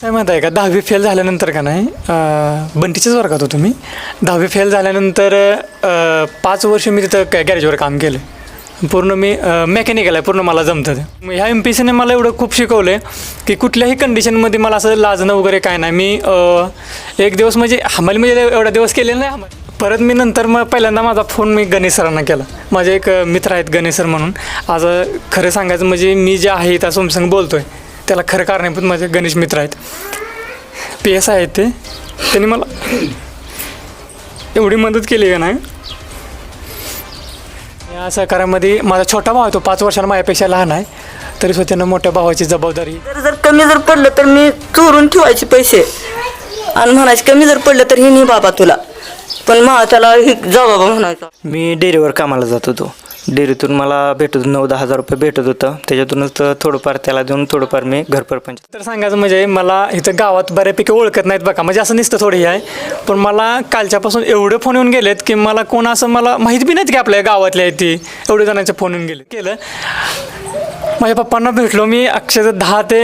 काय माहीत आहे का? दहावी फेल झाल्यानंतर का नाही बंटीच्याच वर्गात होतो मी. दहावी फेल झाल्यानंतर पाच वर्ष मी तिथं काय गॅरेजवर काम केलं. पूर्ण मी मेकॅनिकल आहे पूर्ण मला जमतं ते. मग ह्या एम पी सीने मला एवढं खूप शिकवलं आहे की कुठल्याही कंडिशनमध्ये मला असं लाजणं वगैरे काय नाही. मी एक दिवस म्हणजे हमाली म्हणजे एवढा दिवस केलेला नाही हमाली. परत मी नंतर मग पहिल्यांदा माझा फोन मी गणेश सरांना केला. माझे एक मित्र आहेत गणेश सर म्हणून. आज खरं सांगायचं म्हणजे मी जे आहे त्या सोमसंग आहे त्याला खरं कारणीभूत माझे गणेश मित्र आहेत. पी एस आहेत ते. त्यांनी मला एवढी मदत केली का नाही? या सहकार्यामध्ये माझा छोटा भाव आहे तो पाच वर्षांना माझ्यापेक्षा लहान आहे. तरी सुद्धा त्यानं मोठ्या भावाची जबाबदारी. जर जर कमी जर पडलं तर मी चोरून ठेवायचे पैसे. आणि म्हणायचे कमी जर पडलं तर हे नाही बाबा तुला. पण मग त्याला हे जा बाबा म्हणायचा. मी डेअरीवर कामाला जात होतो. डेअरीतून मला भेटत होतं नऊ दहा हजार रुपये भेटत होतं. त्याच्यातूनच तर थोडंफार त्याला देऊन थोडंफार मी घरपरपंच तर सांगायचं म्हणजे मला इथं गावात बऱ्यापैकी ओळखत नाहीत बघा. म्हणजे असं नुसतं थोडी आहे. पण मला कालच्यापासून एवढे फोन येऊन गेलेत की मला कोण असं मला माहीत बी नाहीत की आपल्या गावातले आहेत ती. एवढे जणांचे फोन येऊन गेले केलं. माझ्या पप्पांना भेटलो मी अक्षरशः दहा ते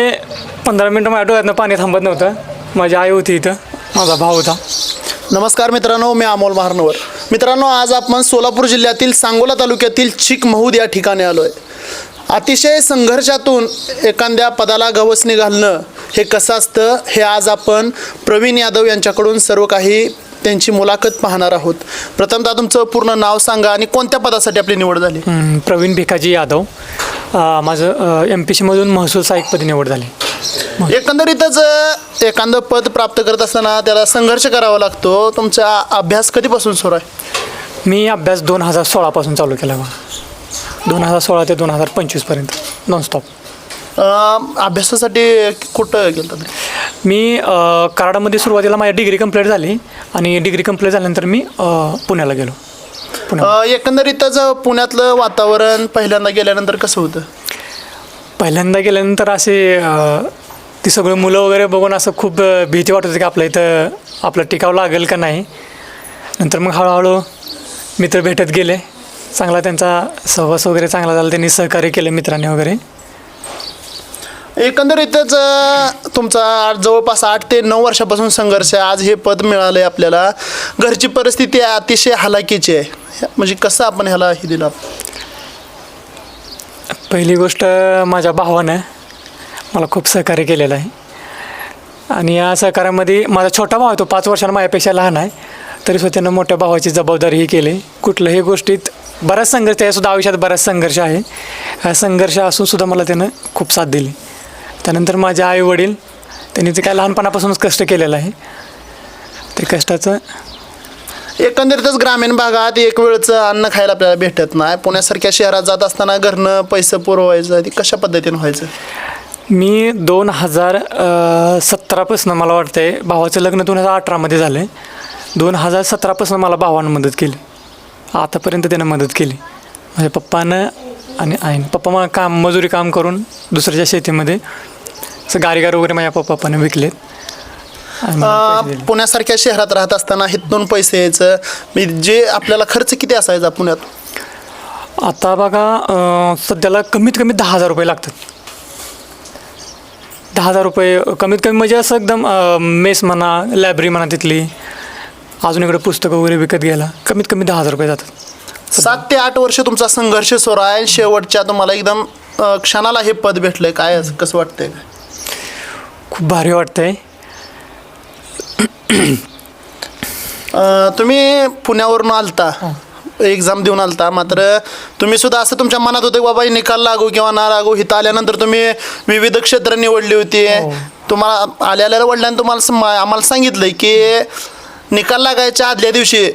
पंधरा मिनटं माझ्या डोळ्यातनं पाणी थांबत नव्हतं. माझी आई होती इथं. माझा भाऊ होता. नमस्कार मित्रांनो मी अमोल महारनवर. मित्रांनो आज आपण सोलापूर जिल्ह्यातील सांगोला तालुक्यातील चिक महूद या ठिकाणी आलो आहे अतिशय संघर्षातून एखाद्या पदाला गवसणी घालणं हे कसं असतं हे आज आपण प्रवीण यादव यांच्याकडून सर्व काही त्यांची मुलाखत पाहणार आहोत. प्रथमतः तुमचं पूर्ण नाव सांगा आणि कोणत्या पदासाठी आपली निवड झाली? प्रवीण भिकाजी यादव. माझं एम पी सीमधून महसूल सहाय्यकपदी निवड झाली. एकंदरीतच एखादं पद प्राप्त करत असताना त्याला संघर्ष करावा लागतो. तुमचा अभ्यास कधीपासून सुरू आहे? मी अभ्यास दोन हजार सोळापासून चालू केला बघा. दोन हजार सोळा ते दोन हजार पंचवीसपर्यंत नॉनस्टॉप अभ्यासासाठी कुठं गेलं मी कराडामध्ये सुरुवातीला माझी डिग्री कंप्लीट झाली आणि डिग्री कंप्लीट झाल्यानंतर मी पुण्याला गेलो. एकंदरीतच पुण्यातलं वातावरण पहिल्यांदा गेल्यानंतर कसं होतं? पहिल्यांदा गेल्यानंतर असे ती सगळी मुलं वगैरे बघून असं खूप भीती वाटत होती की आपलं इथं आपलं टिकावं लागेल का नाही. नंतर मग हळूहळू मित्र भेटत गेले. चांगला त्यांचा सहवास वगैरे चांगला झाला. त्यांनी सहकार्य केलं मित्रांनी वगैरे. एकंदरीतच तुमचा आठ- जवळपास आठ ते नऊ वर्षापासून संघर्ष आहे. आज हे पद मिळालं आहे आपल्याला. घरची परिस्थिती अतिशय हलाखीची आहे. म्हणजे कसं आपण ह्याला हे दिलं? पहिली गोष्ट माझ्या भावानं मला खूप सहकार्य केलेलं आहे. आणि या सहकार्यामध्ये माझा छोटा भाव आहे तो पाच वर्षांना माझ्यापेक्षा लहान आहे. तरीसुद्धा त्यानं मोठ्या भावाची जबाबदारीही केली. कुठल्याही गोष्टीत बराच संघर्ष त्यासुद्धा आयुष्यात बराच संघर्ष आहे. हा संघर्ष असूनसुद्धा मला त्यानं खूप साथ दिली. त्यानंतर माझे आई वडील त्यांनी ते काय लहानपणापासूनच कष्ट केलेलं आहे ते कष्टाचं एकंदरीतच ग्रामीण भागात एक वेळचं अन्न खायला आपल्याला भेटत नाही. पुण्यासारख्या शहरात जात असताना घरनं पैसे पुरवायचं ते कशा पद्धतीनं व्हायचं? मी दोन हजार सतरापासून मला वाटतंय भावाचं लग्न दोन हजार अठरामध्ये झालं आहे दोन हजार सतरापासून मला भावानं मदत केली. आतापर्यंत त्यानं मदत केली. माझ्या पप्पानं आणि आईनं. पप्पा मला काम मजुरी काम करून दुसऱ्याच्या शेतीमध्ये असं गारीगार वगैरे माझ्या पप्पाने विकलेत. पुण्यासारख्या शहरात राहत असताना हिथून पैसे यायचं म्हणजे जे आपल्याला खर्च किती असायचा पुण्यात? आता बघा सध्याला कमीत कमी दहा हजार रुपये लागतात. दहा हजार रुपये कमीत कमी म्हणजे असं एकदम मेस म्हणा लायब्ररी म्हणा तिथली अजून इकडे पुस्तकं वगैरे विकत घ्यायला कमीत कमी दहा हजार रुपये जातात. सात ते आठ वर्ष तुमचा संघर्ष सुरू आहे शेवटच्या तुम्हाला एकदम क्षणाला हे पद भेटलंय. काय असं कसं वाटतंय? खूप भारी वाटतंय. तुम्ही पुण्यावरून आलता. एक्झाम देऊन आलता. मात्र तुम्ही सुद्धा असं तुमच्या मनात होतं की बाबा हे निकाल लागू किंवा ना लागू इथं आल्यानंतर तुम्ही विविध क्षेत्र निवडली होती. तुम्हाला आल्या आल्या वडिलांनी तुम्हाला आम्हाला सांगितलंय की निकाल लागायच्या आदल्या दिवशी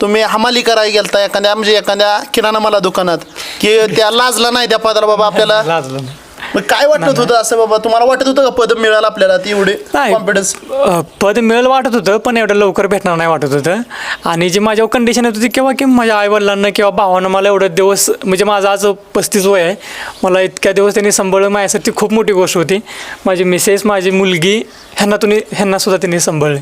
तुम्ही हमाली करायला गेलता एखाद्या म्हणजे एखाद्या किराणा मला दुकानात. की त्या लाजला नाही त्या पदाला बाबा आपल्याला. मग काय वाटत होतं असं बाबा? तुम्हाला वाटत होतं का पद मिळालं आपल्याला ती एवढी नाही कॉन्फिडन्स अ, पद मिळेल वाटत होतं पण एवढं लवकर भेटणार नाही वाटत होतं. आणि जी माझ्यावर कंडिशन येत होती किंवा की माझ्या आईवडिलांना किंवा भावानं मला एवढं दिवस म्हणजे माझं आज पस्तीस वय आहे मला इतक्या दिवस त्यांनी सांभाळलं माझ्यासाठी खूप मोठी गोष्ट होती. माझी मिसेस माझी मुलगी ह्यांना तुम्ही ह्यांना सुद्धा त्यांनी सांभाळले.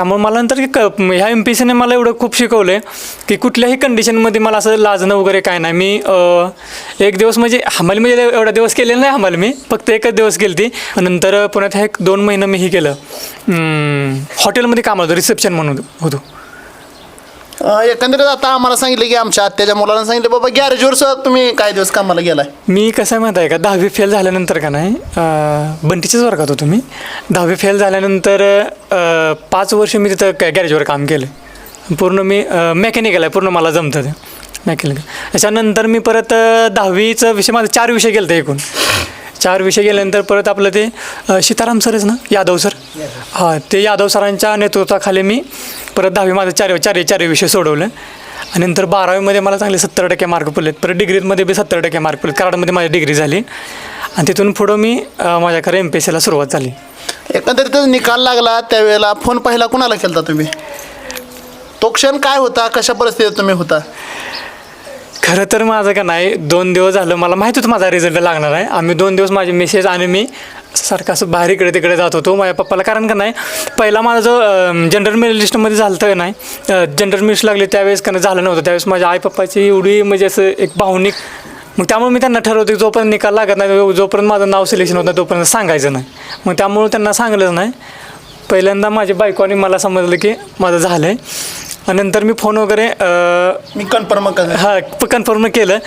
त्यामुळे मला नंतर की क ह्या एम पी सीने मला एवढं खूप शिकवलं आहे की कुठल्याही कंडिशनमध्ये मला असं लाजणं वगैरे काय नाही. मी एक दिवस म्हणजे हमाली म्हणजे एवढा दिवस केलेला नाही हमाल मी फक्त एकच दिवस केली ती. नंतर पुण्यात एक दोन महिनं मी हे केलं. हॉटेलमध्ये काम होतं रिसेप्शन म्हणून होतो. अं, एकंदरीत आता आम्हाला सांगितलं की आमच्या आत्याच्या मुलाला सांगितलं बाबा गॅरेजवर सुद्धा तुम्ही काही दिवस कामाला गेलाय. मी कसं आहे माहिती आहे का? दहावी फेल झाल्यानंतर का नाही अं, बंटीच्याच वर्गात होतो मी. दहावी फेल झाल्यानंतर अं, पाच वर्ष मी तिथं काय गॅरेजवर काम केलं. पूर्ण मी मेकॅनिकल आहे पूर्ण मला जमतं ते. मेकॅनिकल त्याच्यानंतर मी परत अं, दहावीचा विषय माझं चार विषय गेलं एकूण. चार विषय गेल्यानंतर परत आपलं ते सीताराम सरच ना? यादव सर हां ते यादव सरांच्या नेतृत्वाखाली मी परत दहावी माझं चार चार चार विषय सोडवलं. आणि नंतर बारावीमध्ये मला चांगले सत्तर टक्के मार्क पडलेत. परत डिग्रीमध्ये बी सत्तर टक्के मार्क पडलेत. कराडमध्ये माझी डिग्री झाली. आणि तिथून पुढं मी अं, माझ्या खरं एम पी एस सीला सुरुवात झाली. एकंदरीत निकाल लागला त्यावेळेला फोन पहिला कुणाला केलता तुम्ही? तो क्षण काय होता? कशा परिस्थितीत तुम्ही होता? खरं तर माझं का नाही दोन दिवस झालं मला माहीत होतं माझा रिझल्ट लागणार आहे. आम्ही दोन दिवस माझे मेसेज आणि मी सारखं असं बाहेर इकडे तिकडे जात होतो. माझ्या पप्पाला कारण का नाही पहिला माझा जो जनरल मेल लिस्टमध्ये झालं तर नाही जनरल मिस्ट लागले त्यावेळेस का झालं नव्हतं. त्यावेळेस माझ्या आई पप्पाची एवढी म्हणजे असं एक भावनिक मग त्यामुळे मी त्यांना ठरवतो की जोपर्यंत निकाल लागत नाही जोपर्यंत माझं नाव सिलेक्शन होत नाही तोपर्यंत सांगायचं नाही. मग त्यामुळे त्यांना सांगलंच नाही. पहिल्यांदा माझी बायकोने मला समजलं की माझं झालं आहे नंतर मी फोन वगैरे अं, मी कन्फर्म कर हा कन्फर्म केलं.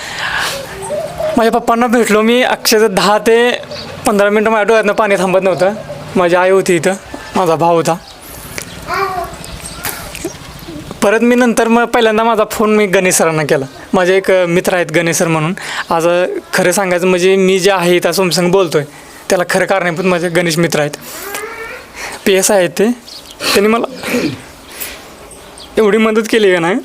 माझ्या पप्पांना भेटलो. मी अक्षरशः दहा ते पंधरा मिनटं माझ्या डोळ्यातनं पाणी थांबत नव्हतं. माझी आई होती इथं. माझा भाऊ होता. परत मी नंतर मग पहिल्यांदा माझा फोन मी गणेश सरांना केला. माझे एक अ, मित्र आहेत गणेश सर म्हणून. आज अ, खरं सांगायचं म्हणजे मी जे आहे त्या सोमसंग बोलतो आहे त्याला खरं कारणीभूत माझे गणेश मित्र आहेत. पी एस आहेत ते. त्यांनी मला एवढी मदत केली का नाही?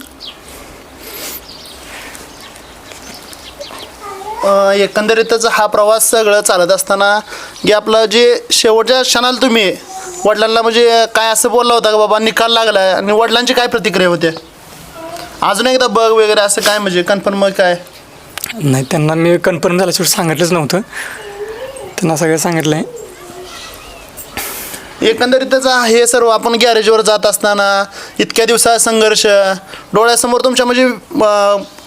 अं, एकंदरीतच हा प्रवास सगळं चालत असताना की आपलं जे शेवटच्या क्षणाला तुम्ही वडिलांना म्हणजे काय असं बोलला होता का बाबा निकाल लागला आणि वडिलांची काय प्रतिक्रिया होते? अजून एकदा बघ वगैरे असं काय म्हणजे कन्फर्म काय? नाही त्यांना मी कन्फर्म झाल्याशिवाय सांगितलंच नव्हतं. त्यांना सगळं सांगितलं आहे एकंदरीतच हे सर्व आपण गॅरेजवर जात असताना इतक्या दिवसात संघर्ष डोळ्यासमोर तुमच्या म्हणजे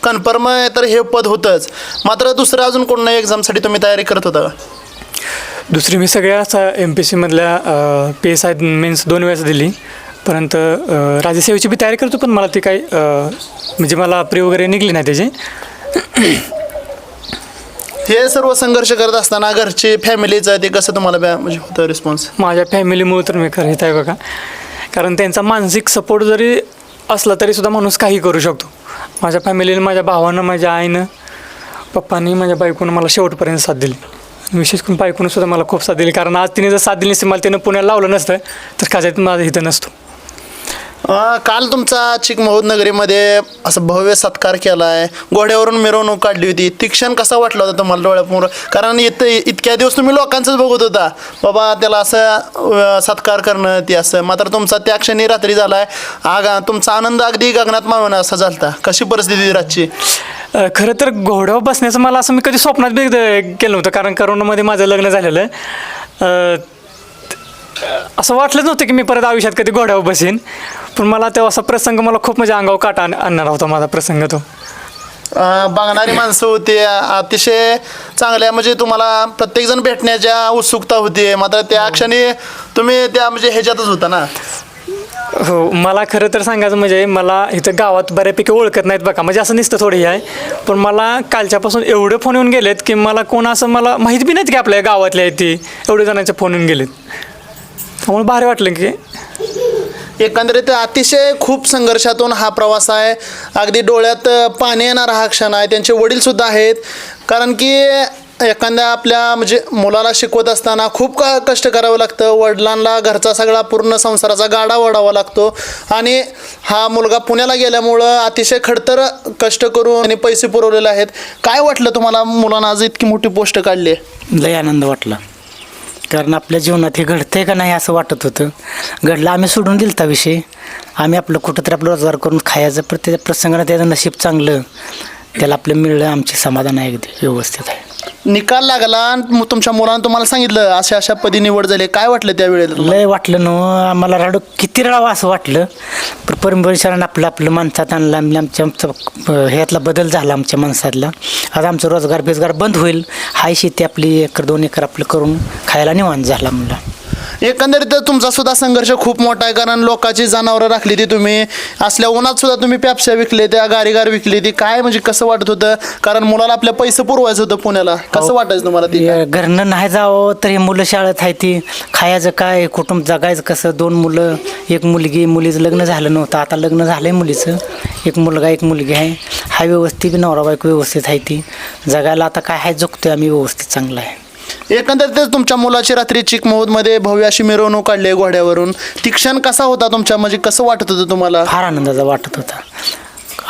कन्फर्म आहे तर हे पद होतंच. मात्र दुसरं अजून कोणत्या एक्झामसाठी तुम्ही तयारी करत होता? दुसरी मी सगळ्या एम पी सीमधल्या पी एस आय मीन्स दोन वेळेस दिली. परंतु राज्यसेवेची बी तयारी करतो पण मला ती काही म्हणजे मला प्री वगैरे निघली नाही त्याची. हे सर्व संघर्ष करत असताना घरची फॅमिलीचं ते कसं तुम्हाला बॅ- म्हणजे होतं रिस्पॉन्स माझ्या फॅमिलीमुळे तर मी करत आहे बघा. कारण त्यांचा मानसिक सपोर्ट जरी असला तरी सुद्धा माणूस काही करू शकतो. माझ्या फॅमिलीने माझ्या भावानं माझ्या आईनं पप्पानी माझ्या बायकोनं मला शेवटपर्यंत साथ दिली. विशेष करून बायकोनं सुद्धा मला खूप साथ दिली. कारण आज तिने जर साथ दिली नसती मला तिनं पुण्याला लावलं नसतं तर कदाचित माझं इथं नसतो. अं, काल तुमचा चिकमहूद नगरीमध्ये असं भव्य सत्कार केला आहे घोड्यावरून मिरवणूक काढली होती. ती क्षण कसा वाटला होता तुम्हाला डोळ्यापुर कारण इथं इतक्या दिवस तुम्ही लोकांचंच बघत होता. बाबा त्याला असं अं, सत्कार करणं ती असं. मात्र तुमचा त्या क्षणी रात्री झाला आहे आगा तुमचा आनंद अगदी गगनात मावणं असा झालता. कशी परिस्थिती होती रातची? अ, खरं तर घोड्यावर बसण्याचं मला असं मी कधी स्वप्नात बी द- केलं नव्हतं. कारण करोनामध्ये माझं लग्न झालेलं. आहे अ, असं वाटलंच नव्हतं की मी परत आयुष्यात कधी घोड्यावर बसेन. पण मला तेव्हा असा प्रसंग मला खूप म्हणजे अंगावर काटा आण- आणणारा होता माझा प्रसंग तो. अं, बघणारी माणसं होती अतिशय चांगल्या म्हणजे तुम्हाला प्रत्येकजण भेटण्याच्या उत्सुकता होती मात्र त्या क्षणी तुम्ही त्या म्हणजे ह्याच्यातच होता ना? हो मला खरं तर सांगायचं म्हणजे मला इथं गावात बऱ्यापैकी ओळखत नाहीत बघा. म्हणजे असं नुसतं थोडी आहे. पण मला कालच्यापासून एवढे फोन येऊन गेलेत की मला कोण असं मला माहिती बी नाहीत की आपल्या गावातले आहेत ती. एवढे जणांचे फोन येऊन गेलेत. त्यामुळे भारी वाटलं की एकंदरीत अतिशय खूप संघर्षातून हा प्रवास आहे. अगदी डोळ्यात पाणी येणारा हा क्षण आहे. त्यांचे वडीलसुद्धा आहेत. कारण की एखाद्या आपल्या म्हणजे मुलाला शिकवत असताना खूप का कष्ट करावं लागतं. वडिलांना घरचा सगळा पूर्ण संसाराचा गाडा ओढावा लागतो. आणि हा मुलगा पुण्याला गेल्यामुळं अतिशय खडतर कष्ट करून आणि पैसे पुरवलेले आहेत. काय वाटलं तुम्हाला? मुलांना आज इतकी मोठी पोस्ट काढली आहे. लय आनंद वाटला. कारण आपल्या जीवनात हे घडतंय का नाही असं वाटत होतं. घडलं आम्ही सोडून दिलता विषय. आम्ही आपलं कुठंतरी आपलं रोजगार करून खायचं प्रत्येक प्रसंगानं त्याचं नशीब चांगलं. त्याला आपलं मिळलं आमचे समाधान आहे अगदी व्यवस्थित आहे. निकाल लागला आणि मग तुमच्या मुलानं तुम्हाला सांगितलं अशा अशा पदी निवड झाली. काय वाटलं त्यावेळेला लय वाटलं न आम्हाला रडू किती रडावं असं वाटलं. पण परमेश्वरानं आपलं आपलं माणसात आणलं आम्ही आमच्या आमचं ह्यातला बदल झाला आमच्या माणसातला. आज आमचं रोजगार बेजगार बंद होईल. हाय शेती आपली एकर दोन एकर आपलं करून खायला निवांत झाला मला. एकंदरीत तुमचा सुद्धा संघर्ष खूप मोठा आहे कारण लोकांची जनावरं राखली ती तुम्ही. असल्या उन्हात सुद्धा तुम्ही प्यापशा विकले त्या गारीगार विकली ती. काय म्हणजे कसं वाटत होतं? कारण मुलाला आपल्या पैसे पुरवायचं होतं पुण्याला. कसं वाटायचं तुम्हाला ती? हे घरनं नाही जावं तर हे मुलं शाळेत आहे ती. खायचं काय कुटुंब जगायचं कसं? दोन मुलं एक मुलगी मुलीचं लग्न झालं नव्हतं. आता लग्न झालं आहे मुलीचं. एक मुलगा एक मुलगी आहे. हा व्यवस्थित नवरा बायको व्यवस्थित आहे ती. जगायला आता काय आहे जगतोय आम्ही व्यवस्थित चांगलं आहे. एकंदरीतच तुमच्या मुलाची रात्री चिकमहूदमध्ये भव्य अशी मिरवणूक काढली घोड्यावरून. ती क्षण कसा होता तुमच्या? म्हणजे कसं वाटत होतं तुम्हाला? फार आनंदाचा वाटत होता.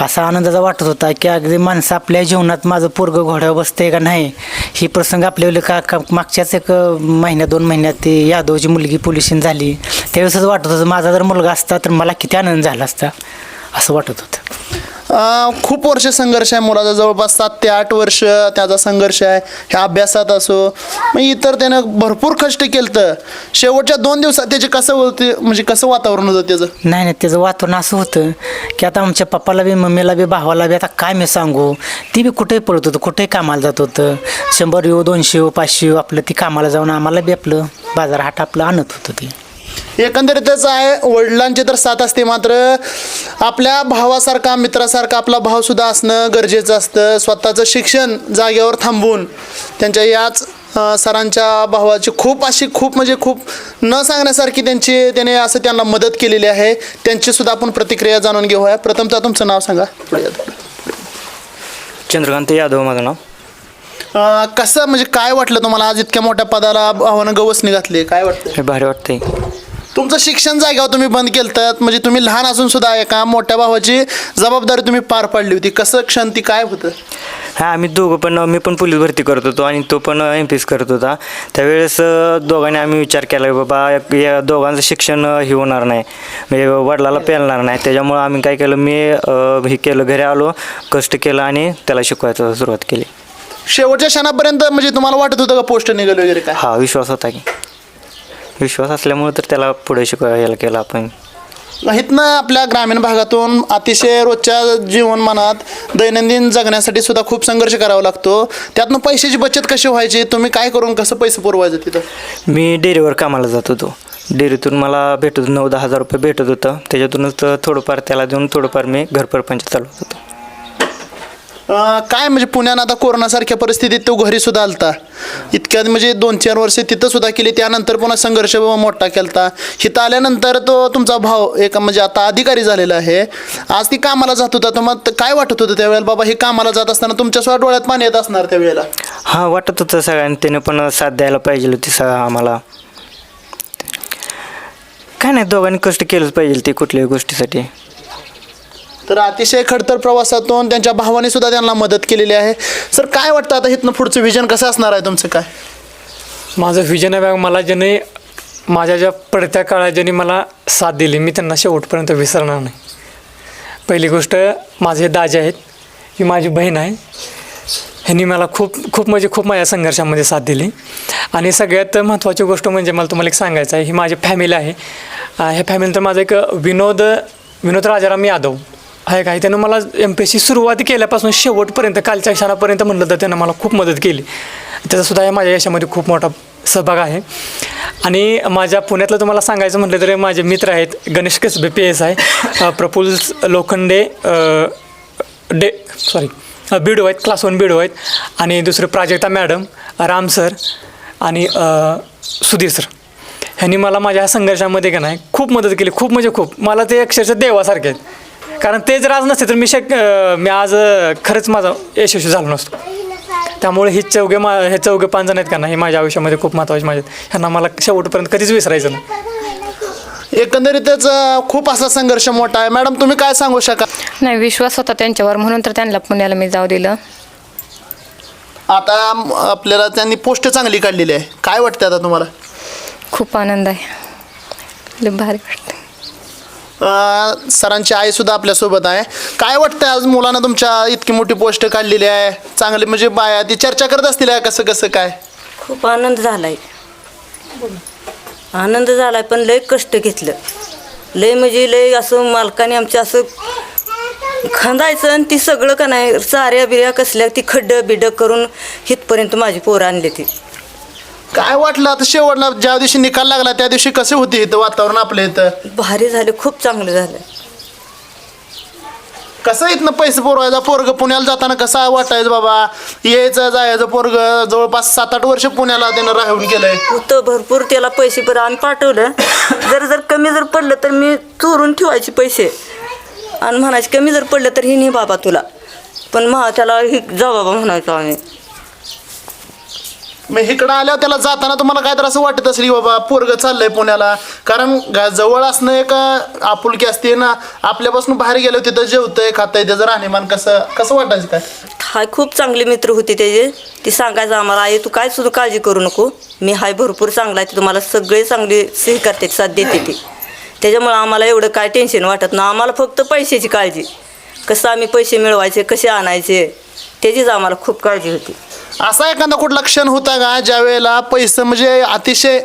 असा आनंदाचा वाटत होता की अगदी माणसं आपल्या जीवनात माझं पोरगं घोड्यावर बसते का नाही? ही प्रसंग आपल्याला का का मागच्याच एक महिन्या दोन महिन्यात ती यादवची मुलगी पोलिसीन झाली. त्यावेळेसच वाटत होतं माझा जर मुलगा असता तर मला किती आनंद झाला असता असं वाटत होतं. खूप वर्ष संघर्ष आहे मुलाचा. जवळपास सात ते आठ वर्ष त्याचा संघर्ष आहे. ह्या अभ्यासात असो मग इतर त्यानं भरपूर कष्ट केलं तर शेवटच्या दोन दिवसात त्याचे कसं होते म्हणजे कसं वातावरण होतं त्याचं? नाही नाही त्याचं वातावरण असं होतं की आता आमच्या पप्पाला बी मम्मीला बी भावाला बी आता काय मी सांगू? ती बी कुठेही पळत होतं कुठेही कामाला जात होतं. शंभर येऊ दोनशे येऊ पाचशे येऊ आपलं ती कामाला जाऊन आम्हाला बी आपलं बाजार हाट आपलं आणत होतं ती. एकंदरीतच आहे वडिलांची तर साथ असते मात्र आपल्या भावासारखा मित्रासारखा आपला भाव सुद्धा असणं गरजेचं असतं. स्वतःचं शिक्षण जागेवर थांबवून त्यांच्या याच सरांच्या भावाची खूप अशी खूप म्हणजे खूप न सांगण्यासारखी त्यांची त्याने असं त्यांना मदत केलेली आहे. त्यांची सुद्धा आपण प्रतिक्रिया जाणून घेऊया. प्रथमतः तुमचं नाव सांगा. पुढे. चंद्रकांत यादव माझं नाव. अं, कसं म्हणजे काय वाटलं तुम्हाला? आज इतक्या मोठ्या पदाला भावानं गवसणी घातली. काय वाटतं हे भारी वाटतंय. तुमचं शिक्षण जाग्यावर तुम्ही बंद केलं म्हणजे तुम्ही लहान असून सुद्धा एका मोठ्या भावाची जबाबदारी तुम्ही पार पाडली होती. कसं क्षण ती काय होतं? हा आम्ही दोघं पण मी पण पोलीस भरती करत होतो आणि तो पण एम पी एस करत होता. त्यावेळेस दोघांनी आम्ही विचार केला की बाबा या दोघांचं शिक्षण हे होणार नाही. म्हणजे वडिलाला पेलणार नाही. त्याच्यामुळं आम्ही काय केलं मी हे केलं घरी आलो कष्ट केलं आणि त्याला शिकवायला सुरुवात केली. शेवटच्या क्षणापर्यंत म्हणजे तुम्हाला वाटत होतं का पोस्ट निघाल वगैरे काय? हा विश्वास होता की. विश्वास असल्यामुळे तर त्याला पुढे शिकवायला केलं आपण. इथनं आपल्या ग्रामीण भागातून अतिशय रोजच्या जीवनमानात दैनंदिन जगण्यासाठी सुद्धा खूप संघर्ष करावा लागतो. त्यातनं पैशाची बचत कशी व्हायची? तुम्ही काय करून कसं पैसे पुरवायचं तिथं? मी डेअरीवर कामाला जात होतो. डेअरीतून मला भेटत नऊ दहा हजार रुपये भेटत होतं. त्याच्यातूनच थोडंफार त्याला देऊन थोडंफार मी घरपरपंच चालवत होतो. काय म्हणजे पुण्यानं आता कोरोनासारख्या परिस्थितीत तो घरी सुद्धा आलता. इतक्यात म्हणजे दोन चार वर्ष तिथं सुद्धा केली त्यानंतर पुन्हा संघर्ष मोठा केलता. इथं आल्यानंतर तो तुमचा भाव एक म्हणजे आता अधिकारी झालेला आहे. आज ती कामाला जात होता तर मग काय वाटत होतं त्यावेळेला? बाबा हे कामाला जात असताना तुमच्या सुद्धा डोळ्यात पाणी येत असणार त्यावेळेला? हां वाटत होतं सगळ्यांनी त्याने पण साथ द्यायला पाहिजे होती सगळं आम्हाला. काय नाही दोघांनी कष्ट केलंच पाहिजे ते कुठल्याही गोष्टीसाठी. तर अतिशय खडतर प्रवासातून त्यांच्या भावाने सुद्धा त्यांना मदत केलेली आहे. सर काय वाटतं आता इथनं पुढचं विजन कसं असणार आहे तुमचं काय? माझं व्हिजन आहे मला ज्याने माझ्या ज्या पडत्या काळात ज्यांनी मला साथ दिली मी त्यांना शेवटपर्यंत विसरणार नाही. पहिली गोष्ट माझे दाजे आहेत ही माझी बहीण आहे. ह्यांनी मला खूप खूप म्हणजे खूप माझ्या संघर्षामध्ये साथ दिली. आणि सगळ्यात महत्त्वाची गोष्ट म्हणजे मला तुम्हाला एक सांगायचं आहे ही माझी फॅमिली आहे. ह्या फॅमिली तर माझं एक विनोद विनोद राजाराम यादव आहे काय त्यानं मला एम पी एस सी सुरुवात केल्यापासून शेवटपर्यंत कालच्या क्षणापर्यंत म्हटलं तर त्यानं मला खूप मदत केली. त्याचासुद्धा या माझ्या यशामध्ये खूप मोठा सहभाग आहे. आणि माझ्या पुण्यातलं तुम्हाला सांगायचं म्हटलं तर माझे मित्र आहेत गणेश कसबे पी एस आहे प्रफुल्ल लोखंडे डे सॉरी बिडो आहेत क्लास वन बिडो आहेत आणि दुसरे प्राजक्ता मॅडम राम सर आणि सुधीर सर. ह्यांनी मला माझ्या संघर्षामध्ये का नाही खूप मदत केली खूप म्हणजे खूप. मला ते अक्षरशः देवासारखे आहेत. कारण ते जर आज नसते तर मी शक मी आज खरंच माझा यशस्वी झालो नसतो. त्यामुळे ही चौघे मा हे चौघे पाच जण आहेत का नाही हे माझ्या आयुष्यामध्ये खूप महत्त्वाचे माझे आहेत. ह्यांना मला शेवटपर्यंत कधीच विसरायचं नाही. एकंदरीतच खूप असा संघर्ष मोठा आहे. मॅडम तुम्ही काय सांगू शकाल? नाही विश्वास होता त्यांच्यावर म्हणून तर त्यांना पुण्याला मी जाऊ दिलं. आता आपल्याला त्यांनी पोस्ट चांगली काढलेली आहे. काय वाटतं आता तुम्हाला? खूप आनंद आहे. लय भारी वाटतं सरांची आई सुद्धा आपल्यासोबत आहे. काय वाटतं आज मुलांना तुमच्या इतकी मोठी पोस्ट काढलेली आहे? चांगली म्हणजे बाया ती चर्चा करत असतील आहे कसं कसं काय? खूप आनंद झालाय. आनंद झालाय पण लय कष्ट घेतलं. लय म्हणजे लय असं मालकाने आमच्या असं खांदायचं आणि ती सगळं का नाही चाऱ्या बिऱ्या कसल्या ती खड्डं बिड करून इथपर्यंत माझी पोरं आणली ती. काय वाटलं? आता शेवटला ज्या दिवशी निकाल लागला त्या दिवशी कसे होते इथं वातावरण आपल्या इथं? भारी झाले खूप चांगलं झालं. कसं इथनं पैसे पुरवायचा? पोरग पुण्याला जाताना कसा वाटायचं बाबा? यायचं जायचं पोरग जवळपास सात आठ वर्ष पुण्याला त्यानं राहून केलंय होतं भरपूर त्याला पैसे पण आम्ही पाठवलं. जर जर कमी जर पडलं तर मी चोरून ठेवायचे पैसे. आणि म्हणायचे कमी जर पडलं तर ही नाही बाबा तुला. पण मग त्याला ही जा बाबा म्हणायचो आम्ही. मग इकडं आल्यावर त्याला जाताना तुम्हाला काय तर असं वाटत असेल की बाबा पोरग चाललंय पुण्याला. कारण गा- जवळ असणं एक आपुलकी असते ना. आपल्यापासून बाहेर गेलो तिथं जेवतंय खातंय त्याचं राहणीमान कसं कसं वाटायचं काय? हाय खूप चांगले मित्र होते त्याचे ती सांगायचं आम्हाला आई तू काय सुद्धा काळजी करू नको. मी हाय भरपूर चांगला आहे. ते तुम्हाला सगळे चांगले सही करते साथ देते ते. त्याच्यामुळं आम्हाला एवढं काय टेन्शन वाटत ना आम्हाला फक्त पैशाची काळजी. कसं आम्ही पैसे मिळवायचे कसे आणायचे त्याचीच आम्हाला खूप काळजी होती. असा एखादा कुठला क्षण होता का ज्या वेळेला पैसे म्हणजे अतिशय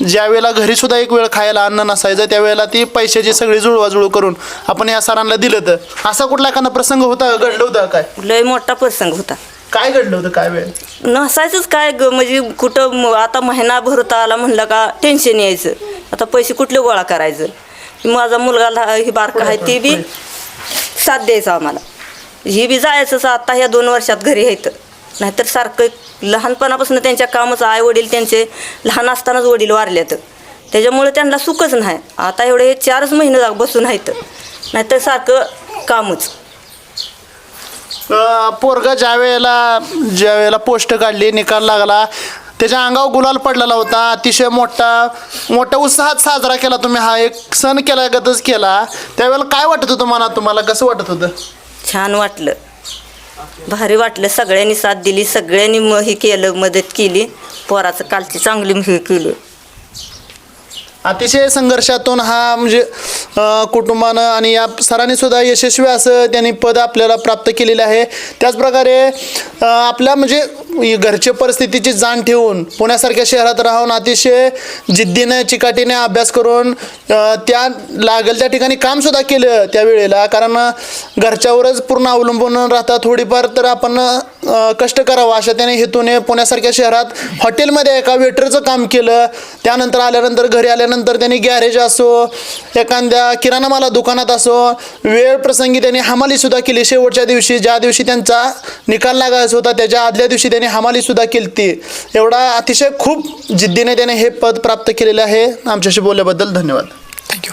ज्या वेळेला घरी सुद्धा एक वेळ खायला अन्न नसायचं त्यावेळेला ती पैशाची सगळी जुळवाजुळव करून आपण या सरांना दिलं तर? असा कुठला एखादा प्रसंग होता का? घडलं होता काय? लय मोठा प्रसंग होता. काय घडलं होतं काय वेळ? नसायचंच काय ग म्हणजे कुठं म- आता महिनाभर होता आला म्हणलं का टेन्शन यायचं. आता पैसे कुठले गोळा करायचं? माझा मुलगा लहा- ही बारका आहे ती बी साथ द्यायचं आम्हाला. ही बी जायचंच आता ह्या दोन वर्षात घरी यायचं नाहीतर सारखं लहानपणापासून त्यांच्या कामच आई वडील त्यांचे लहान असतानाच वडील वारल्यात त्याच्यामुळे त्यांना सुखच नाही. आता एवढे हे चारच महिने जा- बसून आहेत. नाहीतर सारखं कामच. पोरगा ज्या वेळेला ज्या वेळेला पोस्ट काढली निकाल लागला त्याच्या अंगावर गुलाल पडलेला होता. अतिशय मोठा मोठ्या उत्साहात साजरा केला तुम्ही हा. एक सण केला गतच केला. त्यावेळेला काय वाटत होतं मनात तुम्हाला? कसं वाटत होतं? छान वाटलं. भारी वाटलं. सगळ्यांनी साथ दिली. सगळ्यांनी मग हे केलं मदत केली. पोराचं कालची चांगली हे केली. अतिशय संघर्षातून हा म्हणजे कुटुंबानं आणि या सरांनी सुद्धा यशस्वी असं त्यांनी पद आपल्याला प्राप्त केलेलं आहे. त्याचप्रकारे आपल्या म्हणजे घरच्या परिस्थितीची जाण ठेवून पुण्यासारख्या शहरात राहून अतिशय जिद्दीने चिकाटीने अभ्यास करून त्या लागेल त्या ठिकाणी कामसुद्धा केलं त्या वेळेला. कारण घरच्यावरच पूर्ण अवलंबून राहता थोडीफार तर आपण कष्ट करावं अशा त्याने हेतूने पुण्यासारख्या शहरात हॉटेलमध्ये एका वेटरचं काम केलं. त्यानंतर आल्यानंतर घरी आल्यानंतर त्यांनी गॅरेज असो एखाद्या किराणा माला दुकानात असो वेळ प्रसंगी त्यांनी हमालीसुद्धा केली. शेवटच्या दिवशी ज्या दिवशी त्यांचा निकाल लागायचा होता त्याच्या आदल्या दिवशी त्यांनी हमालीसुद्धा केली ती एवढा अतिशय खूप जिद्दीने त्याने हे पद प्राप्त केलेलं आहे. आमच्याशी बोलल्याबद्दल धन्यवाद. थँक्यू